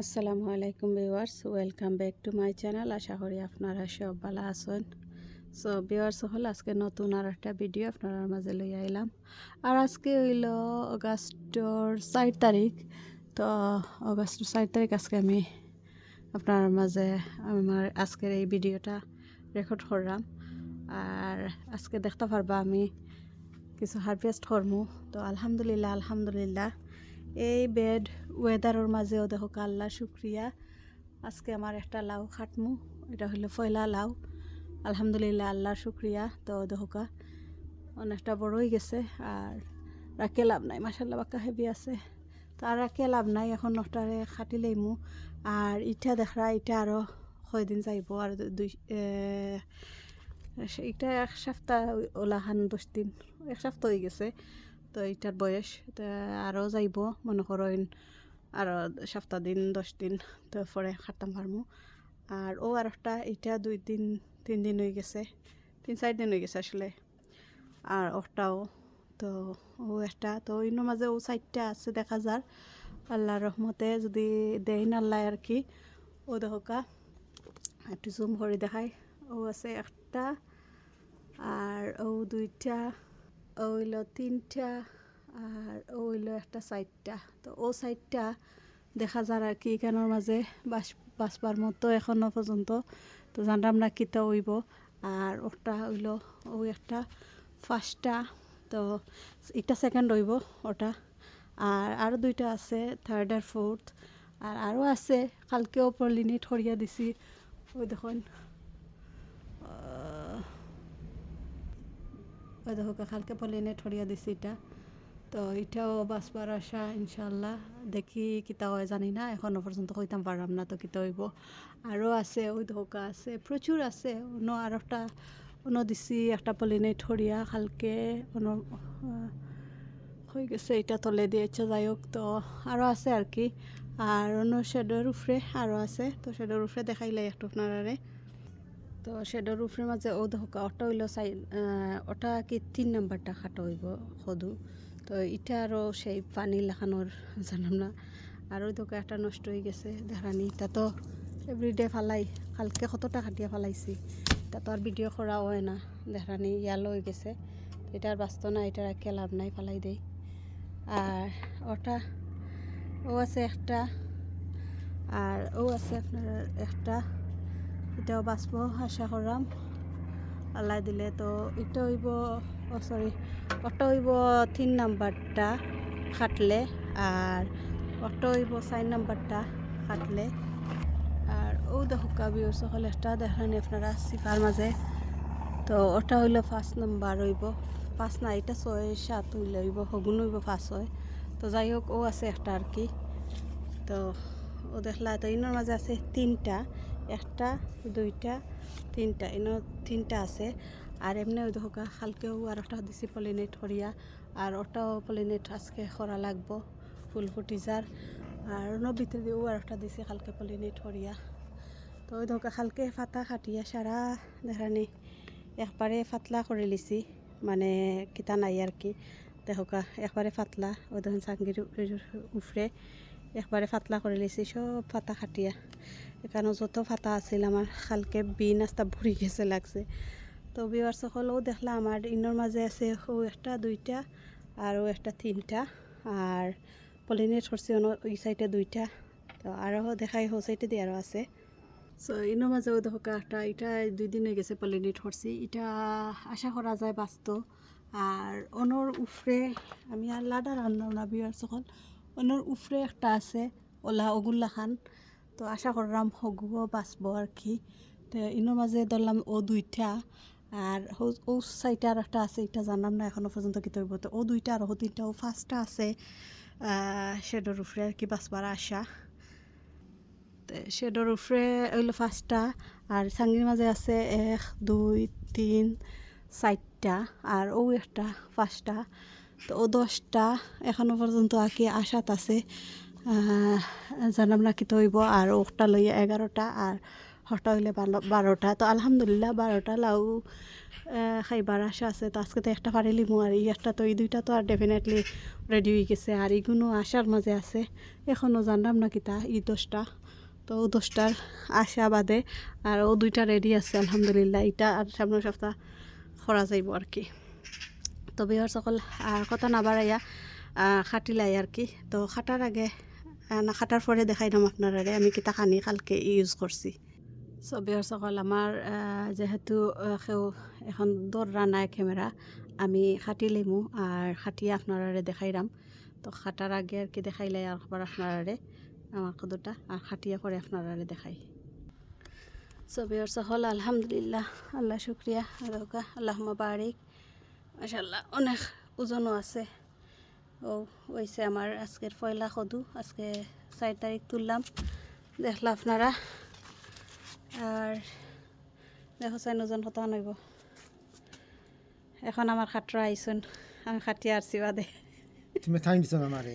আসসালামু আলাইকুম viewers, welcome back to my channel. আশা করি আপনারা সব ভালো আছেন। সো ভিউয়ার্স, হল আজকে নতুন আর একটা ভিডিও আপনার মাঝে লই আইলাম। আর আজকে হইল অগাস্টর চার তারিখ। তো অগাস্টর চার তারিখ আজকে আমি আপনার মাঝে আমার আজকের এই ভিডিওটা রেকর্ড করলাম। আর আজকে দেখতে পারবা আমি কিছু হারভেস্ট করমু। তো আলহামদুলিল্লাহ আলহামদুলিল্লাহ। এই বেড ওয়েদারের মাঝেও দেখো আল্লাহ শুক্রিয়া। আজকে আমার একটা লাউ খাটমু, এটা হলো ফয়লা লাউ। আলহামদুলিল্লাহ আল্লাহ শুক্রিয়া। তো দেখোকা অনেকটা বড়ই গেছে আর রাখে লাভ নাই মাসাল্লাহ বাক্কা হেভি আছে। তো আর রাখে লাভ নাই, এখন নটারে খাটি লইমু। আর ইটা দেখরা, ইটা আরও কয়দিন যাইব, আর দুই এটা এক সপ্তাহ ওলাখান দশ দিন, এক সপ্তাহ হয়ে গেছে। তো এটার বয়স, তো আরও যাইব, মনে করেন আরও সপ্তাহ দিন, দশ দিন, তো পরে খাটতাম পারমু। আর ও আর একটা এটা দুই দিন, তিন দিন হয়ে গেছে, তিন, চার দিন হয়ে গেছে আসলে। আর ওটাও তো ও একটা, তো অন্য মাঝে ও সাইডটা আছে দেখা যার। আল্লাহ রহমতে যদি দেয় না আল্লাহ আর কি, ও দেখা একটু জুম করে দেখায় ও আছে একটা, আর ও দুইটা ও হইল তিনটা আর ও হইল একটা সাইডটা তো ও সাইডটা দেখা যার আর কি এখানোর মাঝে বাস, বাসবার মতো এখনও পর্যন্ত। তো জানলাম না কিতা হইব। আর ওটা হইল, ও একটা ফার্স্টটা তো এটা সেকেন্ড হইব ওটা। আর আরও দুইটা আছে থার্ড আর ফোর্থ আর আরও আছে কালকেও পলিনেট করিয়া দিছি। ওই দেখুন ওই দেখো কালকে পলিনেট করিয়া দিছি এটা তো এটাও বাঁচবার আশা ইনশাল্লাহ দেখি কিতা হয়, জানি না, এখনও পর্যন্ত কইতাম পারলাম না তো কিতা হইব। আরও আছে, ওই ধোকা আছে প্রচুর আছে। অন্য আর একটা অন্য দিছি, একটা পলিনেট করিয়া কালকে অন্য হয়ে গেছে এটা তলে দিয়েছে যাই হোক তো আরও আছে আর কি। আর অন্য শেডের উপরে আরও আছে। তো শেডের উপরে দেখাইলে একটু আপনারারে তো শেডের উপরে মাঝে ও দেখা ওটা হইল চাই ওটা কি তিন নাম্বারটা খাটো হইব, সদু। তো ইটা আরও সেই পানি লাখানোর জানাম না। আর ওই দোকা একটা নষ্ট হয়ে গেছে, দেখানি। তা তো এভরিডে ফালাই, কালকে কতটা খাটিয়া ফালাইছি, তা তো আর ভিডিও করা হয় না, দেখানি। ইয়ালো হয়ে গেছে এটার বাস্ত না এটা একে লাভ নাই, ফালাই দেই। আর ওটা, ও আছে একটা, আর ও আছে আপনার একটা এটাও বাঁচবো, আশা করাম আল্লাহ দিলে তো এটা হইব ও সরি ওটা হইব তিন নাম্বারটা খাটলে আর ওটা হইব চার নাম্বারটা খাটলে। আর ও দেখো কাবিও সকল একটা দেখানি আপনারা সিফার মাঝে তো ওটা হইল ফার্স্ট নাম্বার হইব পাঁচ না এটা ছয়, সাত হইলে হইব সগুন হইব পাঁচ হয় তো যাই হোক ও আছে একটা আর কি। তো ও দেখলা, তো ইনোর মাঝে আছে তিনটা। একটা, দুইটা, তিনটা ইনো তিনটা আছে। আর এমনি ওই দেখো কালকেও আর একটা দিছি পলিনেট করিয়া। আর ওটাও পলিনেট আজকে করা লাগবো ফুল ফুটি যার আর ভিতরে দিয়েও আর একটা দিছি কালকে পলিনেট করিয়া। তো ওই দেখো কালকে ফাতা খাটিয়া সারা দেখানি একবারে পাতলা করে লিছি। মানে কিতা নাই আর কি। দেখোকা একবারে পাতলা। ওই দেখুন চাঙ্গির উফরে একবারে পাতলা করে লিছি সব পাতা খাটিয়া। এখানে যত পাতা আছিল আমার খালকে বিন আস্তা ভরি গেছে লাগছে। তো বিবার সকলেও দেখলা আমার ইনোর মাঝে আছে ও একটা দুইটা আর ও একটা তিনটা আর পলিনেট করছি অন্য ওই সাইডে দুইটা। তো আরও দেখাই হো সাইডে দিয়ে আরও আছে। সো ইনোর মাঝে ওই দেখো একটা এটা দুই দিন হয়ে গেছে পলিনেট করছি এটা আশা করা যায় বাস্ত আর অনর উফরে আমি আর লাডা রান্না না বিয়ার সকল অনর উফরে একটা আছে, ওলা ওগুল্লা খান। তো আশা করলাম হগুও বাঁচবো আর কি। তো ইনোর মাঝে ধরলাম ও দুইটা, আর ও সাইডে আর একটা আছে, এটা জানলাম না, এখনও পর্যন্ত কি তৈব তো ও দুইটা আর ও তিনটা, ও ফার্স্টটা আছে শেডর উফরে আর কি বাঁচবার আশা। শেডর উপরে হইল পাঁচটা, আর সাঙ্গির মাঝে আছে এক, দুই, তিন, চারটা, আর ও একটা, পাঁচটা। তো ও দশটা এখনও পর্যন্ত আঁকি আশাত আছে। জানাম না কি হইব আর ওটা লইয়া এগারোটা আর হঠাৎ হইলে বারোটা। তো আলহামদুলিল্লাহ বারোটা, লাউ খাইবার আশা আছে। তো আজকে তো একটা পারিলি মো আর একটা তো এই দুইটা তো আর ডেফিনেটলি রেডি হয়ে গেছে। আর এইগুলো আশার মাঝে আছে। এখনও জানলাম না কিতা ই দশটা। তো ও দশটার আশা বাদে আর ও দুইটা রেডি আছে, আলহামদুলিল্লাহ। এটা আর সামনের সপ্তাহ করা যাইব আর কি। তো বিহার সকল কথা না বাড়াইয়া খাটিলাই আর কি। তো খাটার আগে না খাটার পরে দেখাই দাম আপনারা আমি কিতা খানি কালকে ইউজ করছি সো বিহার সকল আমার যেহেতু সেও এখন দৌড়া নাই ক্যামেরা আমি খাটি লিমু আর খাটিয়ে আপনারা দেখাইলাম তো খাটার আগে আর কি দেখাইলে আবার আপনারা আমার কদটা আর খাটিয়া করে আপনারা দেখাই। সো বিহার সকল আলহামদুলিল্লাহ, আল্লাহ শুক্রিয়া আদৌকা আল্লাহ বারিক মাশাল্লাহ অনেক ওজনও আছে। ও ওইছে আমার আজকের পয়লা সদু আজকে চার তারিখ তুললাম। দেখলা আপনারা। আর দেখো চাই ওজন কত নইব এখন আমার খাটরা আইসুন আমি খাটিয়ে আসছি বাদে। তুমি টাইম দিছ না আমারে?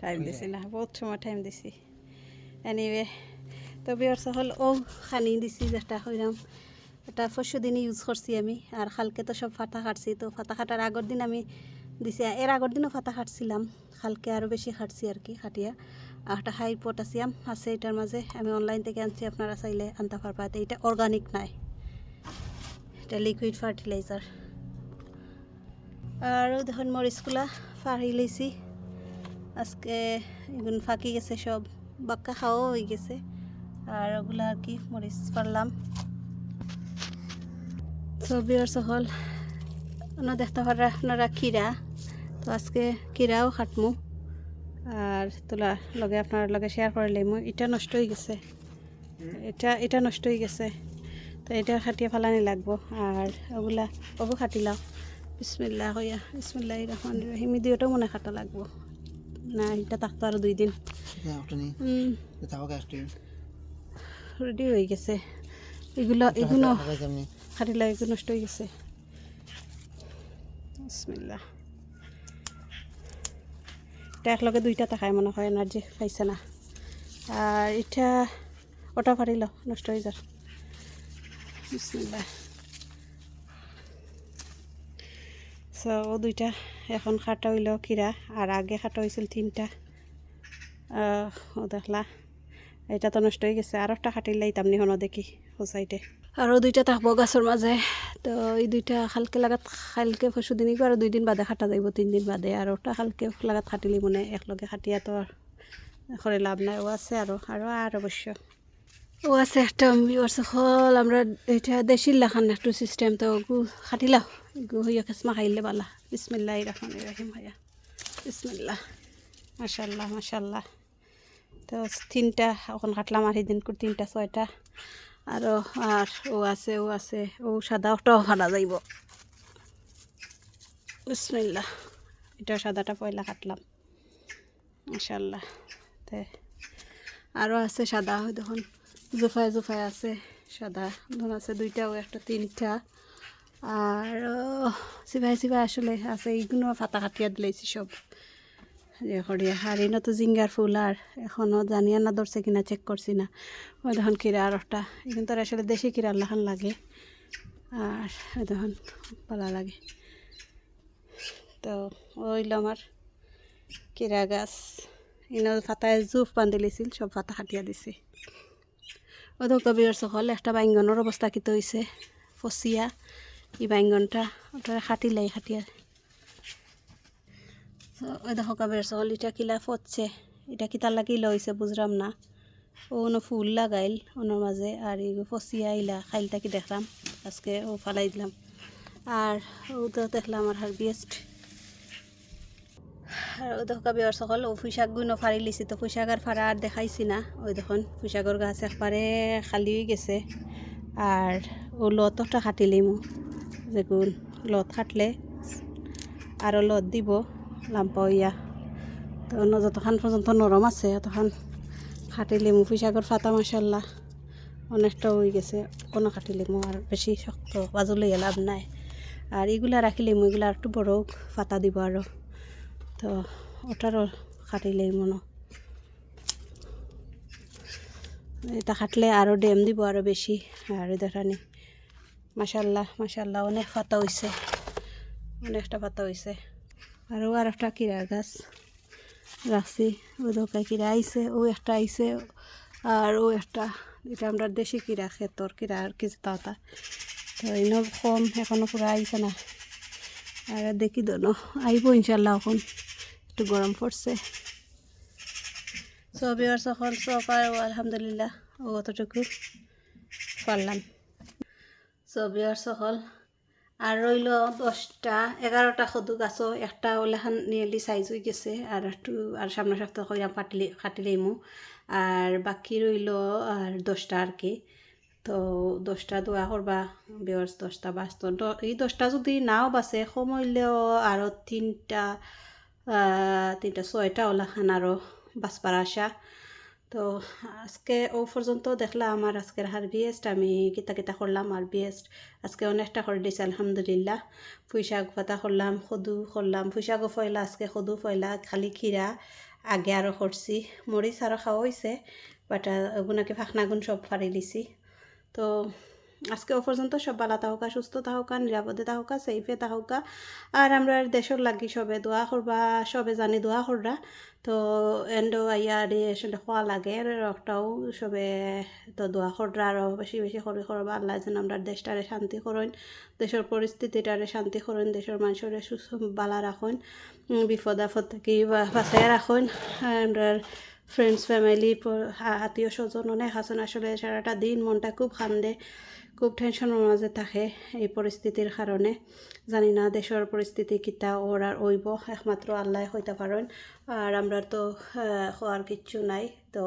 টাইম দিছি না বহুত সময় টাইম দিছি। এনিওয়ে তো বিয়ার হল ও খানি দিছি যেটা হইলাম। এটা পরশু দিনই ইউজ করছি আমি। আর কালকে তো সব ফাটা কাটছি তো ফাটা কাটার আগের দিন আমি দিছি, এর আগের দিনও ফাটা কাটছিলাম কালকে আরও বেশি খাটছি আর কি, খাটিয়া। আর একটা হাই পটাশিয়াম আছে এটার মাঝে। আমি অনলাইন থেকে আনছি, আপনারা চাইলে আনতে পারবা। তো এটা অর্গানিক নাই। এটা লিকুইড ফার্টিলাইজার আর দেখুন মরিচগুলা ফাড়ি লইছি। আজকে এগুলো ফাঁকি গেছে সব। বাক্কা খাওয়াও হয়ে গেছে। আর ওগুলো আর কি মরিচ পারলাম আর হল ওনা দেখতে পারা আপনারা খিরা তো আজকে খিরাও খাটমু আর তোলা লগে আপনার লগে শেয়ার করে লইমু। এটা নষ্ট হয়ে গেছে। এটা এটা নষ্ট হয়ে গেছে। তো এটা খাটিয়ে ফেলানি লাগবো। আর ওগুলা ওগো খাটিলাও বিসমিল্লা হইয়া বিসমিল্লাহ রহমান রহিম। দিওটাও মনে খাটা লাগবো। না এটা থাকতো আরও দুই দিন। রেডি হয়ে গেছে। এগুলো এগুলো খাটিলা এগুলো নষ্ট হয়ে গেছে। বিসমিল্লা এটা একলগে দুইটা তাকায় মনে হয় এনার্জি পাইছে না। আর এটা ওটা পারিল নষ্ট হয়ে যার। বিসমিল্লা সো ও দুইটা এখন খাটা হইল কিরা আর আগে খাটা হয়েছিল তিনটা। ও দেখলা এটা তো নষ্ট হয়ে গেছে। আর একটা খাটিল লাইতাম নি হনো দেখি ও সাইডে আরও দুইটা থাকব গাছের মাঝে। তো এই দুইটা খালকে লাগাত খালকে পরশু দিনই আর দুই দিন বাদে খাটা যাইব তিন দিন বাদে। আর ওটা খালকে লাগাত খাটিলি মনে একলগে খাটিয়া তো আর করে লাভ নাই। ও আছে আরও আরও আর অবশ্য। ও আছে একটা বিওর হল আমরা এটা দেশি লাখান একটু সিস্টেম তো গু খাটিলাও। গু হইয়া কেসমা খাইলে বালা। বিসমিল্লাহ রহমান রহিম হইয়া। বিসমিল্লাহ। মাশাল্লাহ মাশাল্লাহ। তো তিনটা, এখন কাটলাম আর সেদিন করে তিনটা, ছয়টা। আরও আর ও আছে ও আছে, ও সাদা ওটাও ফাটা যাইব। বিসমিল্লাহ এটা সাদাটা পয়লা কাটলাম। মাশাল্লাহ তে আরও আছে সাদা দেখুন, জোফায় জোফায় আছে সাদা, ধরুন আছে দুইটা, ও একটা তিনটা। আর চিবাই চিবাই আসলে আছে, এইগুলো ফাটা কাটিয়া দিলাইছি সব। করিয়া আর এনে তো জিঙ্গার ফুল আর এখনও জানিয়া না ধরছে কিনা চেক করছি না। ওই দেখুন কিরা আর একটা এখন তো আসলে দেশি কিরা লাখান লাগে। আর ওই দেখুন পালা লাগে। তো ওইল আমার কিরা গাছ। ইনো ফাতায় জুফ বান্ধি লিছিল সব ফাতা খাটিয়া দিছে। ওই তো কবির সকল একটা বাইঙ্গনের অবস্থা কিতো হয়েছে ফসিয়া এই বাইঙ্গনটা ওটা খাটিলাই খাটিয়া ওই দেখো কাবের সকল এটা কিলা ফচ্ছে এটা কিতার লাগিলে হয়েছে বুঝলাম না। ও ono ফুল লাগাইল ওনার মাঝে, আর এই ফসিয়া আইলা, খাইলটা কি দেখলাম? আজকে ও ফালাই দিলাম। আর ও তো দেখলাম আর হারবিয়েস্ট আর ও দেখো কাবিয়ার সকল ও ফুইশাক গুণ ফাড়ি লিছি, তো ফুইশাক আর ফাড়া আর দেখাইছি না। ওই দেখুন ফুইশাকর গাছ একবারে খালি হয়ে গেছে। আর ও লতটা কাটিলিমু যেগুন লত কাটলে আরও লত দিব। লাম্পা ইয়া তো অন্য যতক্ষণ পর্যন্ত নরম আছে ততক্ষণ খাটি লেমু পুঁইশাকর ফাতা মাসাল্লাহ অনেকটা হয়ে গেছে, কোনো খাটি লেমু আর বেশি শক্ত বাজলে লাভ নাই। আর এগুলা রাখি লেমু এগুলা একটু বড় ফাতা দিব আরও তো ওটারও খাটি লেমু এটা খাটলে আরও ডেম দিব আরও বেশি আর দেখানি মাসাল্লাহ মাসাল্লাহ অনেক পাতা হইছে অনেকটা পাতা হইছে আরও আর একটা কিরার গাছ রাখছি। ও দোকায় কিরা আইছে, ও একটা আইছে, আর ও একটা, এটা আমরা দেশি কিরা খেতর কিরা আর কিছু তাতা তো। ইনো কম, এখনও পুরা আইছে না। আর দেখি দোনো আইব ইনশাল্লাহ এখন, একটু গরম পড়ছে। সবই আর সকল সকাল আলহামদুলিল্লাহ, ও অতটুকু পারলাম। সবই আর সকল আর রইল দশটা এগারোটা সদু গাছও একটা ওলাখান নিয়েলি সাইজ হয়ে গেছে আর একটু আর সামনে সপ্তাহ কইরা পাটলি কাটিলেইমু আর বাকি রইল আর দশটা আর কি। তো দশটা দোয়া করবা বেওয়ার্স দশটা বাঁচত এই দশটা যদি নাও বাঁচে সময়লেও আরও তিনটা তিনটা ছয়টা ওলাখান আরও বাঁচবার আশা তো আজকে ও পর্যন্ত দেখলাম আমার আজকের হারভিয়েস্ট আমি কিতা কিতা করলাম হারভিয়েস্ট আজকে অনেকটা করে দিয়েছি আলহামদুলিল্লাহ। পুঁই শাক পাতা করলাম সদু করলাম পুঁই শাকও ফয়লা আজকে সদু ফয়লা খালি খিরা আগে আরও করছি। মরিচ আরও খাওয়া হয়েছে বাট ওগুনাকে ফাঁকনাগুন সব ফাড়ি দিছি। তো আজকে ও পর্যন্ত সব ভালো থাকা সুস্থ থাকা নিরাপদে থাকা সেফে থাকা আর আমরা দেশের লাগি সবে দোয়া করবা, সবে জানি দোয়া কররা তো এন্ডো আইয়া দি আসলে খোয়া লাগে আর রকটাও সবে তো দোয়া কররা আরও বেশি বেশি করে করবা আল্লাহ যেন আমরা দেশটারে শান্তি করুন দেশের পরিস্থিতিটারে শান্তি করুন দেশের মানুষের সুস্থ বালা রাখুন বিপদ আপদ থেকে বাঁচাই রাখুন আমরা ফ্রেন্ডস ফ্যামিলি আত্মীয় স্বজন অনেক আছেন আসলে সারাটা দিন মনটা খুব কান্দে খুব টেনশনের মাঝে থাকে এই পরিস্থিতির কারণে জানি না দেশের পরিস্থিতি কিতা ওর আর ওইব একমাত্র আল্লাহ হইতে পারেন আর আমরা তো হওয়ার কিচ্ছু নাই। তো,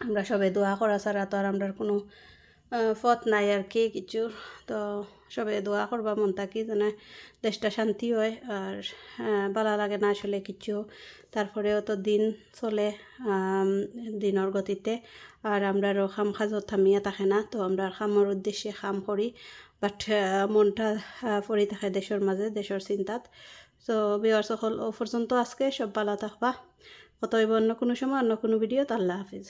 আমরা সবে দোয়া করা ছাড়া তো আর আমরা কোনো পথ নাই আর কি কিছু তো সবে দোয়া করবা মন থাকি যেন দেশটা শান্তি হয়। আর ভালো লাগে না আসলে কিছু তারপরেও তো দিন চলে দিনের গতিতে। আর আমরা আরও খাম খাজত থামিয়া থাকে না, তো আমরা খামর উদ্দেশ্যে খাম করি। বাট মনটা পড়ে থাকে দেশের মাঝে, দেশের চিন্তাত। তো বিয়ার সকল, ও পর্যন্ত আজকে সব ভালো থাকবা। কত অন্য কোনো সময়, অন্য কোনো ভিডিও তো। আল্লাহ হাফিজ।